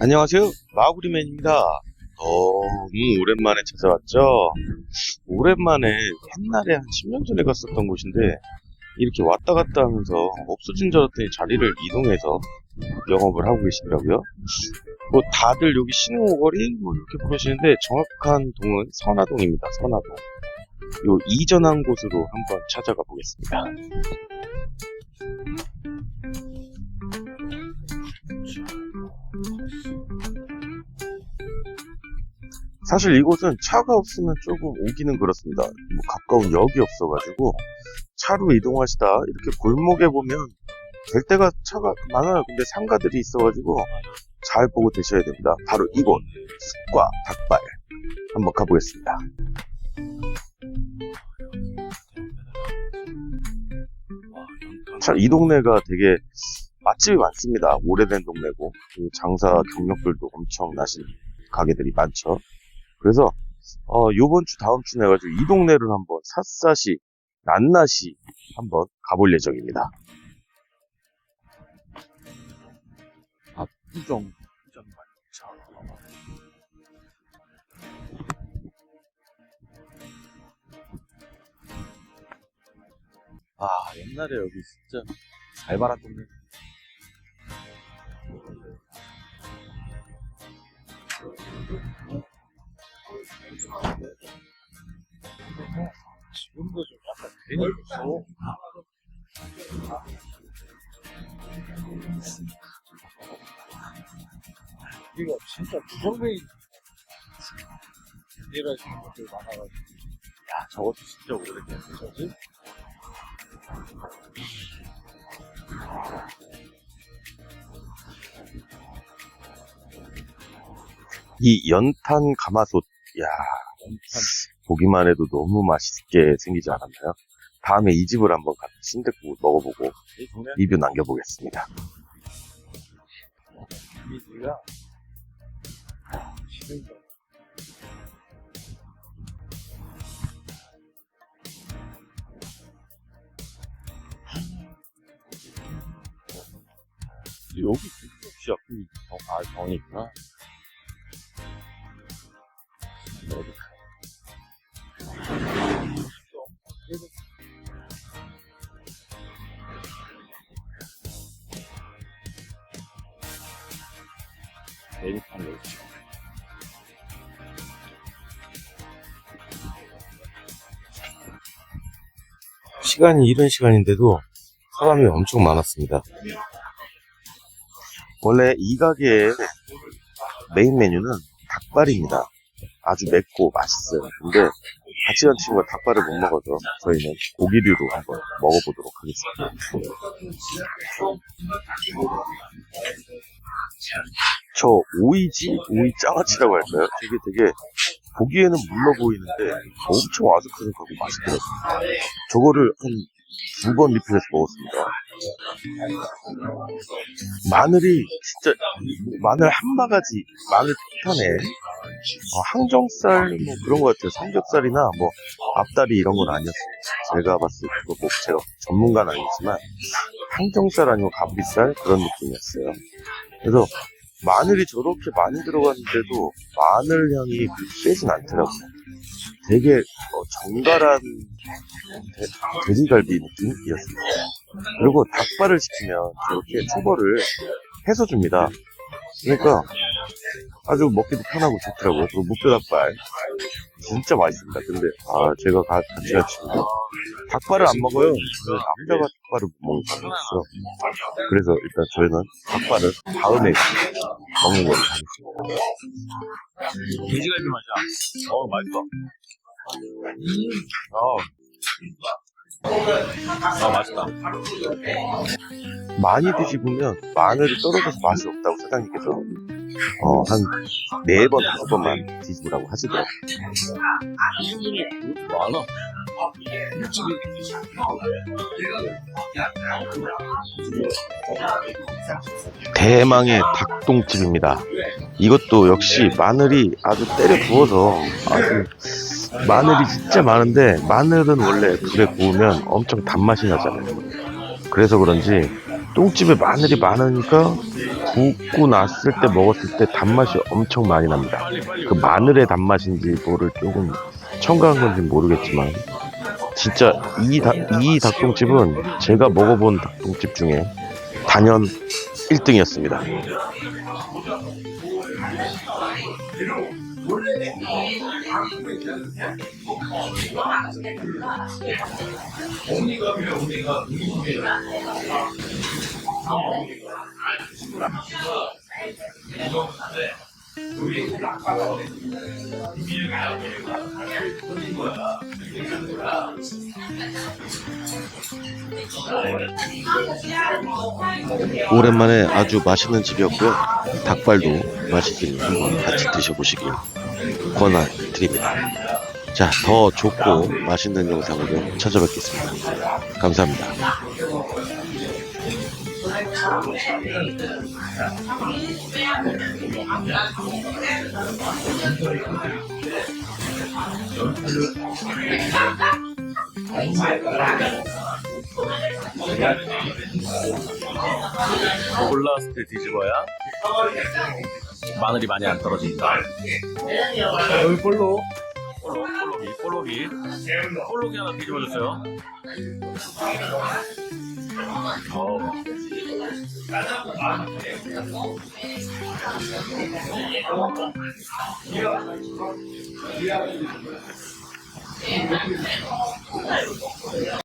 안녕하세요. 마구리맨입니다. 너무 오랜만에 찾아왔죠? 오랜만에 옛날에 한 10년 전에 갔었던 곳인데, 이렇게 왔다 갔다 하면서 없어진 줄 알았더니 자리를 이동해서 영업을 하고 계시더라고요. 뭐 다들 여기 신호거리 뭐 이렇게 부르시는데 정확한 동은 선화동입니다. 선화동. 요 이전한 곳으로 한번 찾아가 보겠습니다. 사실 이곳은 차가 없으면 조금 오기는 그렇습니다. 뭐 가까운 역이 없어가지고 차로 이동하시다 이렇게 골목에 보면 될 때가 차가 많아요. 근데 상가들이 있어가지고 잘 보고 되셔야 됩니다. 바로 이곳 숲과 닭발 한번 가보겠습니다. 참 이 동네가 되게 맛집이 많습니다. 오래된 동네고 그리고 장사 경력들도 엄청 나신 가게들이 많죠. 그래서 어, 요번 주 다음 주 내 가지고 이 동네를 한번 샅샅이 낱낱이 한번 가볼 예정입니다. 압구정 아 옛날에 여기 진짜 잘 팔았던 데 지금도 좀 약간 괜히 무서워 여기가 진짜 부정뱅이 일하시는 분들 많아가지고. 야 저것도 진짜 오래됐네. 저지? 이 연탄 가마솥 야 보기만 해도 너무 맛있게 생기지 않았나요? 다음에 이 집을 한번 같이 순댓국 먹어보고 리뷰 남겨보겠습니다. 이미지가 싫은 거 여기 혹시 옆에 정, 아, 정이 있구나. 메뉴판 여기 있죠. 시간이 이른 시간인데도 사람이 엄청 많았습니다. 원래 이 가게의 메인 메뉴는 닭발입니다. 아주 맵고 맛있어요. 근데 같이 간 친구가 닭발을 못 먹어서 저희는 고기류로 한번 먹어보도록 하겠습니다. 저 오이지? 오이 장아찌라고 할까요? 되게 되게 보기에는 물러 보이는데 엄청 아삭아삭하고 맛있더라고요. 저거를 한 두 번 리필해서 먹었습니다. 마늘이 진짜 마늘 한 바가지 마늘 폭탄에 어, 항정살 뭐 그런 것 같아요. 삼겹살이나 뭐 앞다리 이런 건 아니었어요. 제가 봤을 때뭐 제가 전문가는 아니지만 항정살 아니고 가브리살 그런 느낌이었어요. 그래서 마늘이 저렇게 많이 들어갔는데도 마늘 향이 그렇게 세진 않더라고요. 되게 어, 정갈한 돼- 돼지갈비 느낌이었습니다. 그리고 닭발을 시키면 저렇게 초벌을 해서 줍니다. 그러니까 아주 먹기도 편하고 좋더라고요. 그리고 무뼈닭발 진짜 맛있습니다. 근데 아 제가 가- 같이 간 친구가 닭발을 안 먹어요. 그 남자가 닭발을 못 먹는 거였어. 그래서 일단 저희는 닭발을 다음에 먹는 걸로 하겠습니다. 돼지갈비 맛이야 어 맛있어 어. 아 맛있다 많이 드시면 마늘이 떨어져서 맛이 없다고 사장님께서 어, 한 네 번, 다섯 번만 드시라고 하시더라고요. 많아 대망의 닭똥집입니다. 이것도 역시 마늘이 아주 때려 부어서 아주 마늘이 진짜 많은데 마늘은 원래 불에 구우면 엄청 단맛이 나잖아요. 그래서 그런지 똥집에 마늘이 많으니까 굽고 났을 때 먹었을 때 단맛이 엄청 많이 납니다. 그 마늘의 단맛인지 뭐를 조금 첨가한 건지 모르겠지만 진짜 이, 닭, 이 닭똥집은 제가 먹어본 닭똥집 중에 단연 1등이었습니다. 오랜만에 아주 맛있는 집이었고요. 닭발도 맛있으니 한번 같이 드셔보시길 권해드립니다. 자, 더 좋고 맛있는 영상으로 찾아뵙겠습니다. 감사합니다. 올라왔을 때 뒤집어야 마늘이 많이 안 떨어진다. 여기 볼록. 볼록, 볼록이, 볼록이. 볼록이 하나 뒤집어줬어요. 어. Yeah.